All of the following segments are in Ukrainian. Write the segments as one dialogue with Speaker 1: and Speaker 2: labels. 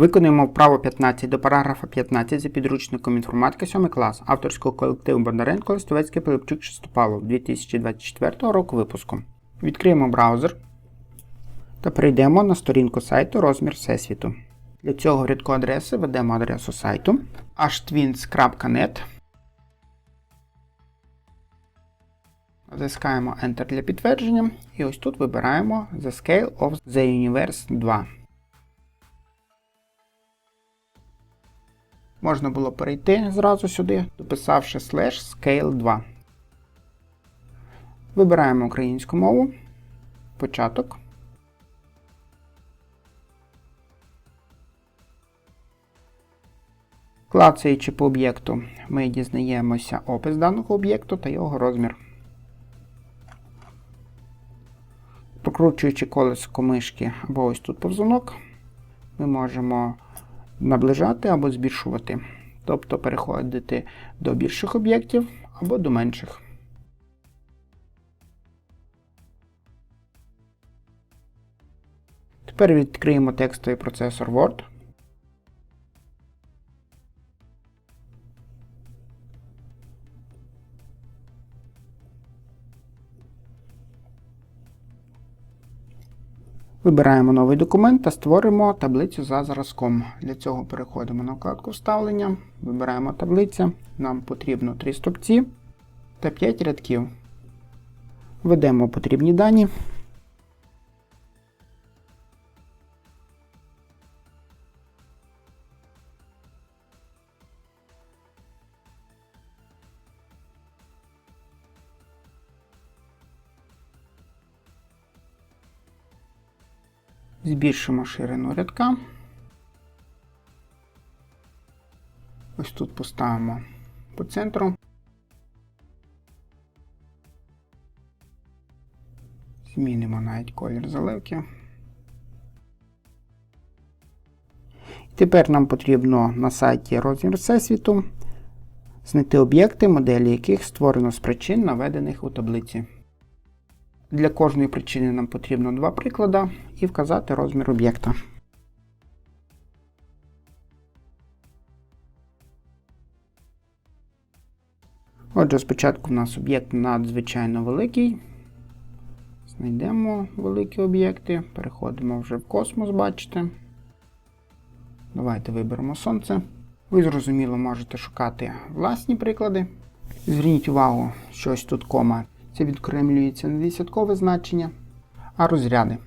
Speaker 1: Виконуємо вправо 15 до параграфа 15 за підручником інформатика 7 клас авторського колективу Бондаренко Листовецький Пилипчук Шестопалов 2024 року випуску. Відкриємо браузер та перейдемо на сторінку сайту Розмір Всесвіту. Для цього в рядку адреси введемо адресу сайту htwins.net. Затискаємо Enter для підтвердження і ось тут вибираємо The Scale of the Universe 2. Можна було перейти зразу сюди, дописавши slash scale 2. Вибираємо українську мову, початок. Клацаючи по об'єкту, ми дізнаємося опис даного об'єкту та його розмір. Прокручуючи колесико мишки або ось тут повзунок, ми можемо наближати або збільшувати, тобто переходити до більших об'єктів або до менших. Тепер відкриємо текстовий процесор Word. Вибираємо новий документ та створимо таблицю за зразком. Для цього переходимо на вкладку Вставлення, вибираємо таблиця. Нам потрібно 3 стопці та 5 рядків. Введемо потрібні дані. Збільшимо ширину рядка. Ось тут поставимо по центру. Змінимо навіть колір заливки. Тепер нам потрібно на сайті розмір Всесвіту знайти об'єкти, моделі яких створено з причин, наведених у таблиці. Для кожної причини нам потрібно два приклади і вказати розмір об'єкта. Отже, спочатку у нас об'єкт надзвичайно великий. Знайдемо великі об'єкти, переходимо вже в космос, бачите. Давайте виберемо Сонце. Ви зрозуміло можете шукати власні приклади. Зверніть увагу, що ось тут кома це відокремлюється не десяткове значення, а розряди.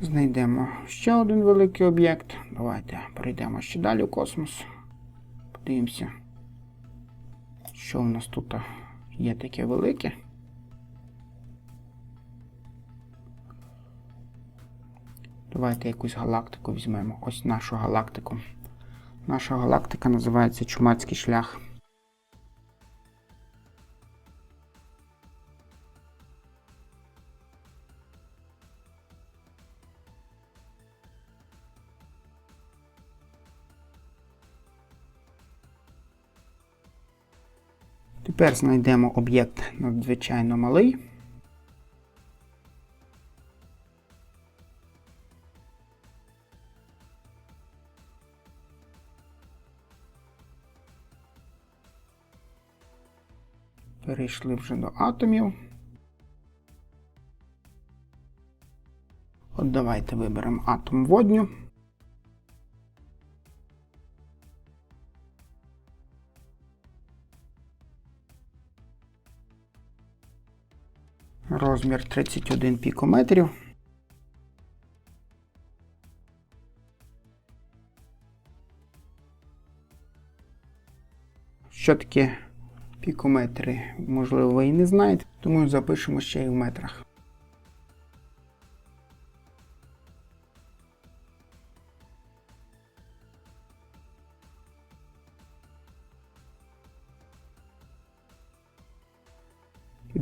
Speaker 1: Знайдемо ще один великий об'єкт. Давайте перейдемо ще далі у космос. Подивимося, що в нас тут є таке велике. Давайте якусь галактику візьмемо. Ось нашу галактику. Наша галактика називається Чумацький шлях. Тепер знайдемо об'єкт надзвичайно малий. Перейшли вже до атомів. От давайте виберемо атом водню. Розмір 31 пікометрів. Що таке пікометри? Можливо, ви і не знаєте, тому запишемо ще й в метрах.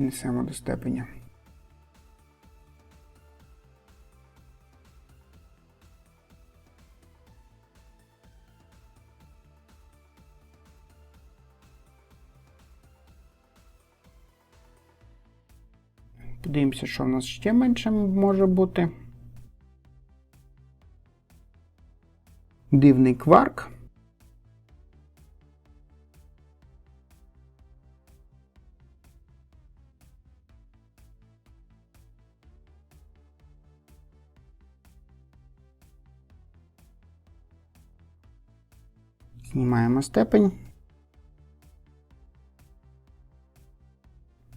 Speaker 1: піднесемо до степеня. Подивимося, що в нас ще менше може бути. Дивний кварк. Знімаємо степень.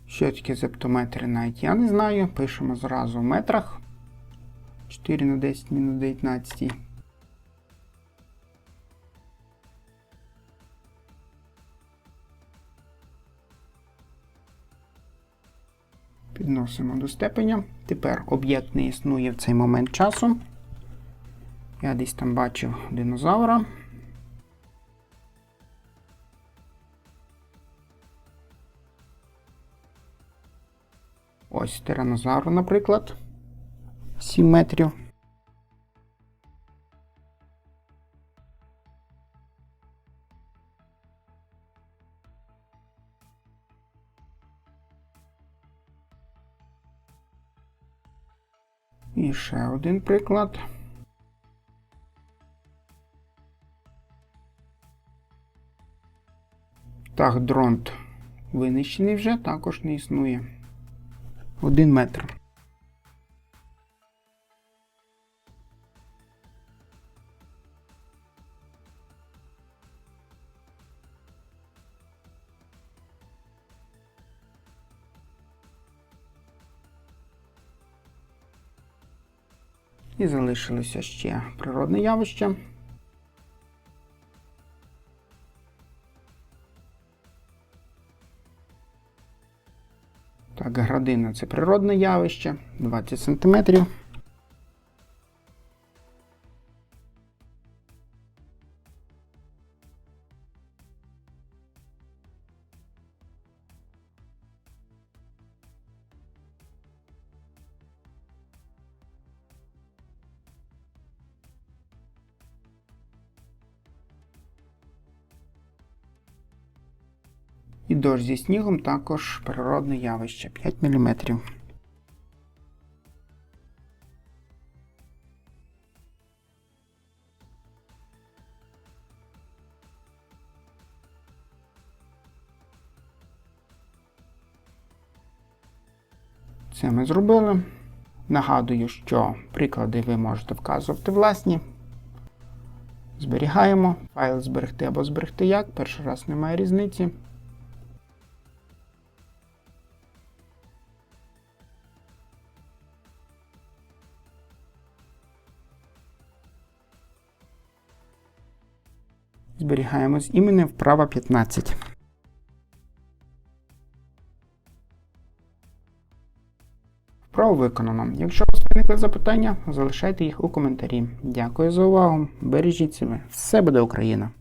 Speaker 1: Що таке зептометри навіть я не знаю. Пишемо зразу в метрах. 4 на 10 мінус 19. Підносимо до степеня. Тепер об'єкт не існує в цей момент часу. Я десь там бачив динозавра. Ось тиранозавр, наприклад. 7 метрів. І ще один приклад. Так, дронт винищений вже, також не існує. Один метр. І залишилося ще природне явище. Градина це природне явище, 20 см. І дощ зі снігом також природне явище 5 мм. Це ми зробили. Нагадую, що приклади ви можете вказувати власні. Зберігаємо. Файл зберегти або зберегти як. Перший раз немає різниці. Зберігаємо з іменем вправа 15. Вправо виконано. Якщо у вас виникли запитання, залишайте їх у коментарі. Дякую за увагу. Бережіть себе. Все буде Україна!